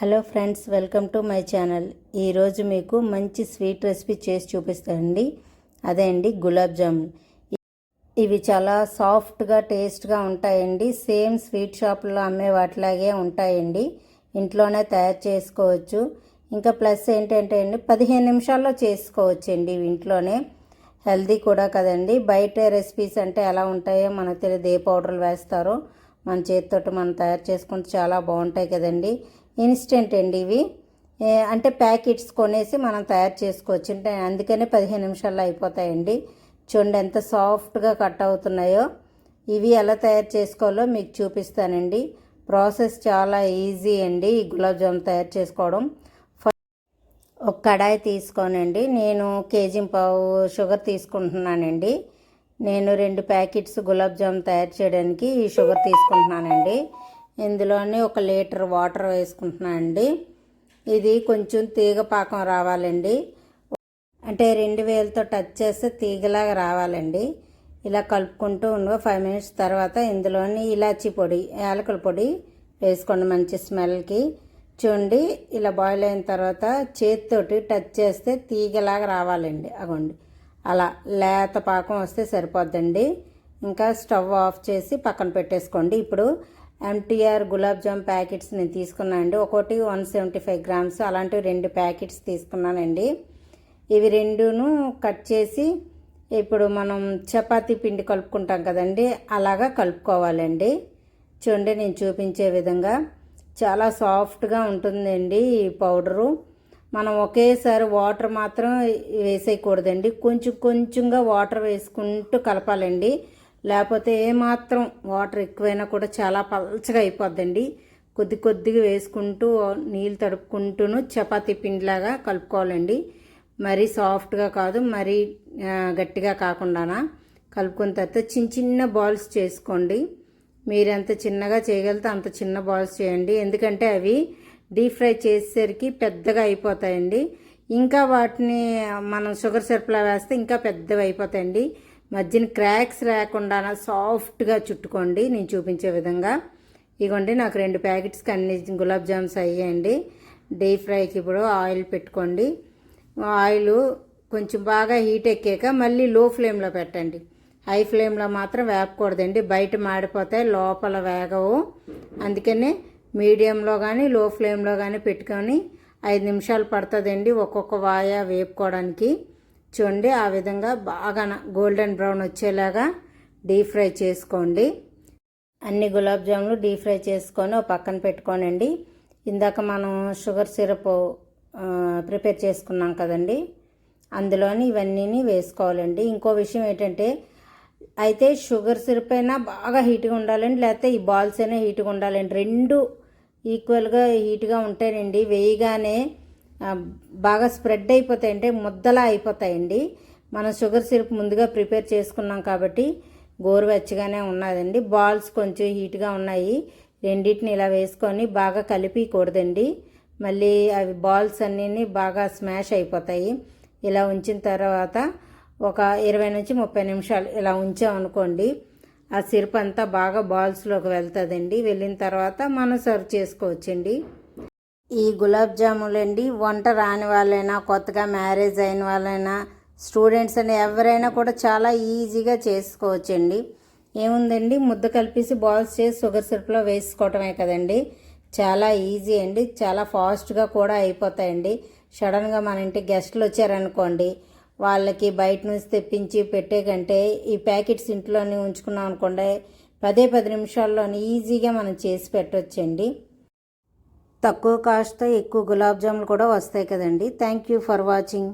Hello friends welcome to my channel. ఈరోజు మీకు మంచి స్వీట్ రెసిపీ చేసి చూపిస్తానండి. అదే అండి గులాబ్ జామున్. ఇవి చాలా సాఫ్ట్గా టేస్ట్గా ఉంటాయండి. సేమ్ స్వీట్ షాప్లో అమ్మే వాటిలాగే ఉంటాయండి. ఇంట్లోనే తయారు చేసుకోవచ్చు. ఇంకా ప్లస్ ఏంటంటే అండి పదిహేను నిమిషాల్లో చేసుకోవచ్చు అండి ఇవి ఇంట్లోనే. హెల్దీ కూడా కదండి. బయట రెసిపీస్ అంటే ఎలా ఉంటాయో మనకు తెలియదు ఏ పౌడర్లు వేస్తారో. మన చేతితోటి మనం తయారు చేసుకుంటే చాలా బాగుంటాయి కదండి. ఇన్స్టెంట్ అండి ఇవి. అంటే ప్యాకెట్స్ కొనేసి మనం తయారు చేసుకోవచ్చు. అంటే అందుకనే పదిహేను నిమిషాల్లో అయిపోతాయండి. చూడండి ఎంత సాఫ్ట్గా కట్ అవుతున్నాయో. ఇవి ఎలా తయారు చేసుకోవాలో మీకు చూపిస్తానండి. ప్రాసెస్ చాలా ఈజీ అండి ఈ గులాబ్ జామ్ తయారు చేసుకోవడం. ఒక కడాయి తీసుకోనండి. నేను కేజీ పావు షుగర్ తీసుకుంటున్నానండి. నేను రెండు ప్యాకెట్స్ గులాబ్ జామ్ తయారు చేయడానికి ఈ షుగర్ తీసుకుంటున్నానండి. ఇందులోని ఒక లీటర్ వాటర్ వేసుకుంటున్నాను అండి. ఇది కొంచెం తీగ పాకం రావాలండి. అంటే రెండు వేలతో టచ్ చేస్తే తీగలాగా రావాలండి. ఇలా కలుపుకుంటూ ఉండు ఫైవ్ మినిట్స్ తర్వాత ఇందులోని ఇలాచీ పొడి యాలకుల పొడి వేసుకోండి మంచి స్మెల్కి. చూడండి ఇలా బాయిల్ అయిన తర్వాత చేతితోటి టచ్ చేస్తే తీగలాగా రావాలండి. అగోండి అలా లేత పాకం వస్తే సరిపోద్దండి. ఇంకా స్టవ్ ఆఫ్ చేసి పక్కన పెట్టేసుకోండి. ఇప్పుడు ఎంటీఆర్ గులాబ్ జామ్ ప్యాకెట్స్ నేను తీసుకున్నానండి. ఒకటి వన్ సెవెంటీ ఫైవ్ గ్రామ్స్ అలాంటివి రెండు ప్యాకెట్స్ తీసుకున్నానండి. ఇవి రెండును కట్ చేసి ఇప్పుడు మనం చపాతీ పిండి కలుపుకుంటాం కదండి అలాగా కలుపుకోవాలండి. చూడండి నేను చూపించే విధంగా చాలా సాఫ్ట్గా ఉంటుందండి ఈ పౌడరు. మనం ఒకేసారి వాటర్ మాత్రం వేసేయకూడదండి. కొంచెం కొంచెంగా వాటర్ వేసుకుంటూ కలపాలండి. లేకపోతే ఏమాత్రం వాటర్ ఎక్కువైనా కూడా చాలా పలచగా అయిపోద్దండి. కొద్ది కొద్దిగా వేసుకుంటూ నీళ్ళు తడుపుకుంటూను చపాతీ పిండిలాగా కలుపుకోవాలండి. మరీ సాఫ్ట్గా కాదు మరీ గట్టిగా కాకుండానా. కలుపుకున్న తర్వాత చిన్న చిన్న బాల్స్ చేసుకోండి. మీరు ఎంత చిన్నగా చేయగలితే అంత చిన్న బాల్స్ చేయండి. ఎందుకంటే అవి డీప్ ఫ్రై చేసేసరికి పెద్దగా అయిపోతాయండి. ఇంకా వాటిని మనం షుగర్ సిరప్లా వేస్తే ఇంకా పెద్దవి అయిపోతాయండి. మధ్యన క్రాక్స్ రాకుండా సాఫ్ట్గా చుట్టుకోండి. నేను చూపించే విధంగా. ఇగోండి నాకు రెండు ప్యాకెట్స్కి అన్ని గులాబ్ జామ్స్ అయ్యాయండి డీప్ ఫ్రైకి ఇప్పుడు ఆయిల్ పెట్టుకోండి. ఆయిల్ కొంచెం బాగా హీట్ ఎక్కాక మళ్ళీ లో ఫ్లేమ్లో పెట్టండి. హై ఫ్లేమ్లో మాత్రం వేపకూడదండి. బయట మాడిపోతాయి లోపల వేగవు. అందుకనే మీడియంలో కానీ లో ఫ్లేమ్లో కానీ పెట్టుకొని ఐదు నిమిషాలు పడుతుందండి ఒక్కొక్క వాయ వేపుకోవడానికి. చూడండి ఆ విధంగా బాగా గోల్డెన్ బ్రౌన్ వచ్చేలాగా డీప్ ఫ్రై చేసుకోండి. అన్ని గులాబ్ జాములు డీప్ ఫ్రై చేసుకొని ఒక పక్కన పెట్టుకోనండి. ఇందాక మనం షుగర్ సిరప్ ప్రిపేర్ చేసుకున్నాం కదండి. అందులోని ఇవన్నీ వేసుకోవాలండి. ఇంకో విషయం ఏంటంటే అయితే షుగర్ సిరప్ అయినా బాగా హీట్గా ఉండాలండి లేకపోతే ఈ బాల్స్ అయినా హీట్గా ఉండాలండి. రెండు ఈక్వల్గా హీట్గా ఉంటాయండి వేయగానే బాగా స్ప్రెడ్ అయిపోతాయి అంటే ముద్దలా అయిపోతాయండి. మనం షుగర్ సిరప్ ముందుగా ప్రిపేర్ చేసుకున్నాం కాబట్టి గోరువెచ్చగానే ఉన్నదండి. బాల్స్ కొంచెం హీట్గా ఉన్నాయి. రెండింటిని ఇలా వేసుకొని బాగా కలిపికూడదండి మళ్ళీ అవి బాల్స్ అన్నీ బాగా స్మాష్ అయిపోతాయి. ఇలా ఉంచిన తర్వాత ఒక ఇరవై నుంచి ముప్పై నిమిషాలు ఇలా ఉంచామనుకోండి ఆ సిరప్ అంతా బాగా బాల్స్లోకి వెళ్తుందండి. వెళ్ళిన తర్వాత మనం సర్వ్ చేసుకోవచ్చండి. ఈ గులాబ్ జాములు అండి వంట రాని వాళ్ళైనా కొత్తగా మ్యారేజ్ అయిన వాళ్ళైనా స్టూడెంట్స్ అని ఎవరైనా కూడా చాలా ఈజీగా చేసుకోవచ్చండి. ఏముందండి? ముద్ద కలిపేసి బాల్స్ చేసి షుగర్ సిరప్లో వేసుకోవటమే కదండి. చాలా ఈజీ అండి. చాలా ఫాస్ట్గా కూడా అయిపోతాయండి. సడన్గా మన ఇంటికి గెస్ట్లు వచ్చారనుకోండి వాళ్ళకి బయట నుంచి తెప్పించి పెట్టే కంటే ఈ ప్యాకెట్స్ ఇంట్లోనే ఉంచుకున్నాం అనుకోండి పదే పది నిమిషాల్లోనే ఈజీగా మనం చేసి పెట్టవచ్చండి తక్కువ కాస్ట్తో ఎక్కువ గులాబ్ జాములు కూడా వస్తాయి కదండి. Thank you for watching